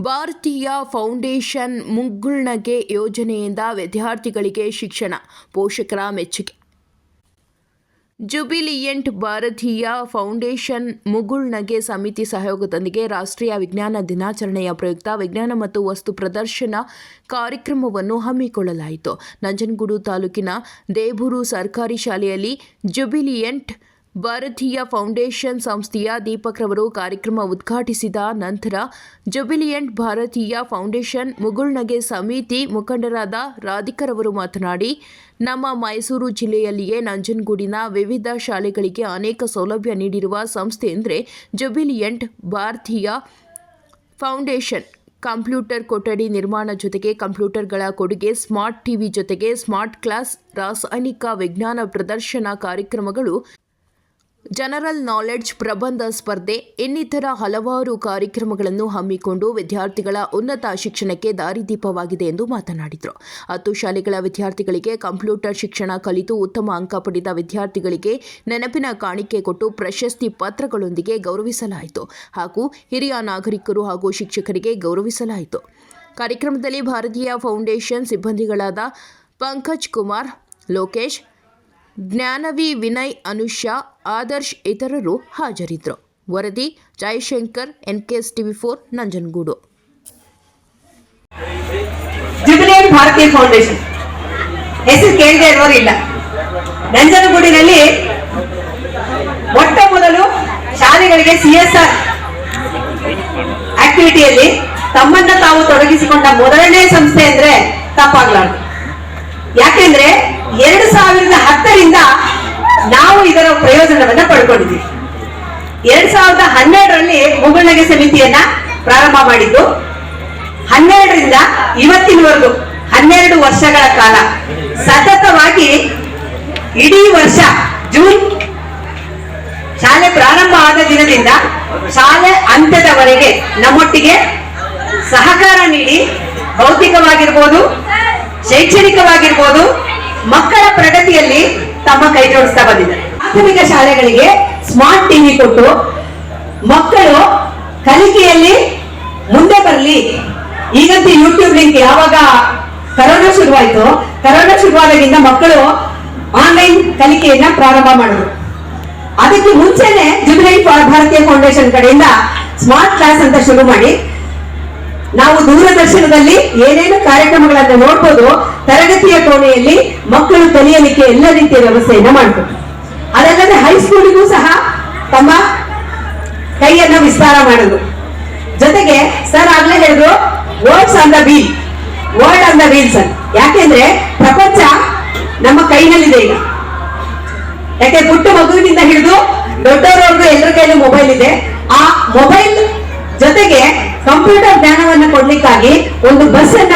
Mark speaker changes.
Speaker 1: ಭಾರತೀಯ ಫೌಂಡೇಶನ್ ಮುಗ್ಗುಳ್ನಗೆ ಯೋಜನೆಯಿಂದ ವಿದ್ಯಾರ್ಥಿಗಳಿಗೆ ಶಿಕ್ಷಣ, ಪೋಷಕರ ಮೆಚ್ಚುಗೆ. ಜುಬಿಲಿಯಂಟ್ ಭಾರತೀಯ ಫೌಂಡೇಶನ್ ಮುಗುಳ್ನಗೆ ಸಮಿತಿ ಸಹಯೋಗದೊಂದಿಗೆ ರಾಷ್ಟ್ರೀಯ ವಿಜ್ಞಾನ ದಿನಾಚರಣೆಯ ಪ್ರಯುಕ್ತ ವಿಜ್ಞಾನ ಮತ್ತು ವಸ್ತು ಪ್ರದರ್ಶನ ಕಾರ್ಯಕ್ರಮವನ್ನು ಹಮ್ಮಿಕೊಳ್ಳಲಾಯಿತು. ನಂಜನಗೂಡು ತಾಲೂಕಿನ ದೇಬೂರು ಸರ್ಕಾರಿ ಶಾಲೆಯಲ್ಲಿ ಜುಬಿಲಿಯಂಟ್ ಭಾರತೀಯ ಫೌಂಡೇಶನ್ ಸಂಸ್ಥೆಯ ದೀಪಕ್ ರವರು ಕಾರ್ಯಕ್ರಮ ಉದ್ಘಾಟಿಸಿದ ನಂತರ ಜುಬಿಲಿಯಂಟ್ ಭಾರತೀಯ ಫೌಂಡೇಶನ್ ಮುಗುಳ್ನಗೆ ಸಮಿತಿ ಮುಖಂಡರಾದ ರಾಧಿಕರವರು ಮಾತನಾಡಿ, ನಮ್ಮ ಮೈಸೂರು ಜಿಲ್ಲೆಯಲ್ಲಿಯೇ ನಂಜನಗೂಡಿನ ವಿವಿಧ ಶಾಲೆಗಳಿಗೆ ಅನೇಕ ಸೌಲಭ್ಯ ನೀಡಿರುವ ಸಂಸ್ಥೆ ಎಂದರೆ ಜುಬಿಲಿಯಂಟ್ ಭಾರತೀಯ ಫೌಂಡೇಶನ್. ಕಂಪ್ಯೂಟರ್ ಕೊಠಡಿ ನಿರ್ಮಾಣ ಜೊತೆಗೆ ಕಂಪ್ಯೂಟರ್ಗಳ ಕೊಡುಗೆ, ಸ್ಮಾರ್ಟ್ ಟಿವಿ ಜೊತೆಗೆ ಸ್ಮಾರ್ಟ್ ಕ್ಲಾಸ್, ರಾಸಾಯನಿಕ ವಿಜ್ಞಾನ ಪ್ರದರ್ಶನ ಕಾರ್ಯಕ್ರಮಗಳು ಜನರಲ್ ನಾಲೆಡ್ಜ್ ಪ್ರಬಂಧ ಸ್ಪರ್ಧೆ, ಇನ್ನಿತರ ಹಲವಾರು ಕಾರ್ಯಕ್ರಮಗಳನ್ನು ಹಮ್ಮಿಕೊಂಡು ವಿದ್ಯಾರ್ಥಿಗಳ ಉನ್ನತ ಶಿಕ್ಷಣಕ್ಕೆ ದಾರಿದೀಪವಾಗಿದೆ ಎಂದು ಮಾತನಾಡಿದರು. ಹತ್ತು ಶಾಲೆಗಳ ವಿದ್ಯಾರ್ಥಿಗಳಿಗೆ ಕಂಪ್ಯೂಟರ್ ಶಿಕ್ಷಣ ಕಲಿತು ಉತ್ತಮ ಅಂಕ ಪಡೆದ ವಿದ್ಯಾರ್ಥಿಗಳಿಗೆ ನೆನಪಿನ ಕಾಣಿಕೆ ಕೊಟ್ಟು ಪ್ರಶಸ್ತಿ ಪತ್ರಗಳೊಂದಿಗೆ ಗೌರವಿಸಲಾಯಿತು ಹಾಗೂ ಹಿರಿಯ ನಾಗರಿಕರು ಹಾಗೂ ಶಿಕ್ಷಕರಿಗೆ ಗೌರವಿಸಲಾಯಿತು. ಕಾರ್ಯಕ್ರಮದಲ್ಲಿ ಭಾರತೀಯ ಫೌಂಡೇಶನ್ ಸಿಬ್ಬಂದಿಗಳಾದ ಪಂಕಜ್ ಕುಮಾರ್, ಲೋಕೇಶ್ ಜ್ಞಾನವಿ, ವಿನಯ್, ಅನುಷಾ, ಆದರ್ಶ್ ಇತರರು ಹಾಜರಿದ್ದರು. ವರದಿ Jayashankar NKS TV four, Nanjangud.
Speaker 2: Bharatiya foundation. ಹೆಸರು ಕೇಳದೆ ಇರೋರು ನಂಜನಗೂಡಿನಲ್ಲಿ ಮೊಟ್ಟ ಮೊದಲು ಶಾಲೆಗಳಿಗೆ ಸಿಎಸ್ಆರ್ ಆಕ್ಟಿವಿಟಿಯಲ್ಲಿ ತಮ್ಮನ್ನ ತಾವು ತೊಡಗಿಸಿಕೊಂಡ ಮೊದಲನೇ ಸಂಸ್ಥೆ ಅಂದ್ರೆ ತಪ್ಪಾಗ್ಲಾರ್ದು. ಯಾಕೆಂದ್ರೆ ಹನ್ನೆರಡರಲ್ಲಿ ಮುಗುಳ್ನಗೆ ಸಮಿತಿಯನ್ನ ಪ್ರಾರಂಭ ಮಾಡಿದ್ದು. ಹನ್ನೆರಡರಿಂದ ಇವತ್ತಿನವರೆಗೂ ಹನ್ನೆರಡು ವರ್ಷಗಳ ಕಾಲ ಸತತವಾಗಿ ಇಡೀ ವರ್ಷ ಜೂನ್ ಶಾಲೆ ಪ್ರಾರಂಭ ಆದ ದಿನದಿಂದ ಶಾಲೆ ಅಂತ್ಯದವರೆಗೆ ನಮ್ಮೊಟ್ಟಿಗೆ ಸಹಕಾರ ನೀಡಿ ಭೌತಿಕವಾಗಿರ್ಬೋದು, ಶೈಕ್ಷಣಿಕವಾಗಿರ್ಬೋದು, ಮಕ್ಕಳ ಪ್ರಗತಿಯಲ್ಲಿ ತಮ್ಮ ಕೈ ಜೋಡಿಸ್ತಾ ಬಂದಿದ್ದಾರೆ. ಪ್ರಾಥಮಿಕ ಶಾಲೆಗಳಿಗೆ ಸ್ಮಾರ್ಟ್ ಟಿವಿ ಕೊಟ್ಟು ಮಕ್ಕಳು ಕಲಿಕೆಯಲ್ಲಿ ಮುಂದೆ ಬರಲಿ. ಈಗಂತೂ ಯೂಟ್ಯೂಬ್ ಲಿಂಕ್ ಯಾವಾಗ ಕರೋನಾ ಶುರುವಾಯ್ತು, ಕರೋನಾ ಶುರುವಾದಾಗಿಂದ ಮಕ್ಕಳು ಆನ್ಲೈನ್ ಕಲಿಕೆಯನ್ನ ಪ್ರಾರಂಭ ಮಾಡಿದ್ರು ಅದಕ್ಕೆ ಮುಂಚೆನೆ ಫಾರ್ ಭಾರತೀಯ ಫೌಂಡೇಶನ್ ಕಡೆಯಿಂದ ಸ್ಮಾರ್ಟ್ ಕ್ಲಾಸ್ ಅಂತ ಶುರು ಮಾಡಿ. ನಾವು ದೂರದರ್ಶನದಲ್ಲಿ ಏನೇನು ಕಾರ್ಯಕ್ರಮಗಳನ್ನ ನೋಡ್ಬೋದು, ತರಗತಿಯ ಕೋಣೆಯಲ್ಲಿ ಮಕ್ಕಳು ಕಲಿಯಲಿಕ್ಕೆ ಎಲ್ಲ ರೀತಿಯ ವ್ಯವಸ್ಥೆಯನ್ನ ಮಾಡ್ಬೋದು ಅದಲ್ಲದೆ ಹೈಸ್ಕೂಲಿಗೂ ಸಹ ತಮ್ಮ ಕೈಯನ್ನ ವಿಸ್ತಾರ ಮಾಡುದು. ಜೊತೆಗೆ ಸರ್ ಆಗ್ಲೇ ಹೇಳಿದ್ರು words on the wheel word on the wheel sir ಯಾಕೆಂದ್ರೆ ಪ್ರಪಂಚ ನಮ್ಮ ಕೈನಲ್ಲಿದೆ ಈಗ. ಯಾಕೆ ಪುಟ್ಟ ಮಗುವಿನಿಂದ ಹಿಡಿದು ದೊಡ್ಡವರವರೆಗೂ ಎಲ್ಲರ ಕೈಯಲ್ಲೂ ಮೊಬೈಲ್ ಇದೆ. ಆ ಮೊಬೈಲ್ ಜೊತೆಗೆ ಕಂಪ್ಯೂಟರ್ ಜ್ಞಾನವನ್ನ ಕೊಡ್ಲಿಕ್ಕಾಗಿ ಒಂದು ಬಸ್ ಅನ್ನ